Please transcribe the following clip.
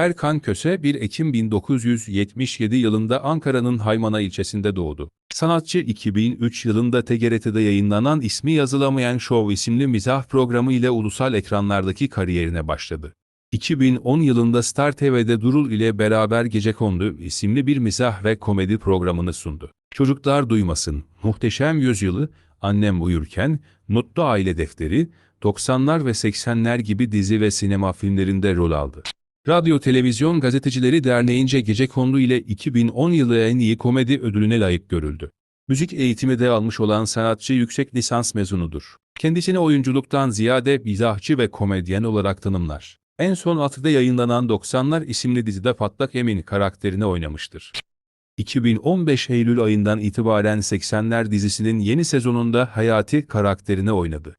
Erkan Köse 1 Ekim 1977 yılında Ankara'nın Haymana ilçesinde doğdu. Sanatçı 2003 yılında TGRT'de yayınlanan ismi yazılamayan Show isimli mizah programı ile ulusal ekranlardaki kariyerine başladı. 2010 yılında Star TV'de Durul ile beraber Gecekondu isimli bir mizah ve komedi programını sundu. Çocuklar Duymasın, Muhteşem Yüzyılı, Annem Uyurken, Mutlu Aile Defteri, 90'lar ve 80'ler gibi dizi ve sinema filmlerinde rol aldı. Radyo Televizyon Gazetecileri Derneği'nce Gecekondu ile 2010 yılı en iyi komedi ödülüne layık görüldü. Müzik eğitimi de almış olan sanatçı yüksek lisans mezunudur. Kendisini oyunculuktan ziyade mizahçı ve komedyen olarak tanımlar. En son Atı'da yayınlanan 90'lar isimli dizide Patlak Emin karakterini oynamıştır. 2015 Eylül ayından itibaren 80'ler dizisinin yeni sezonunda Hayati karakterini oynadı.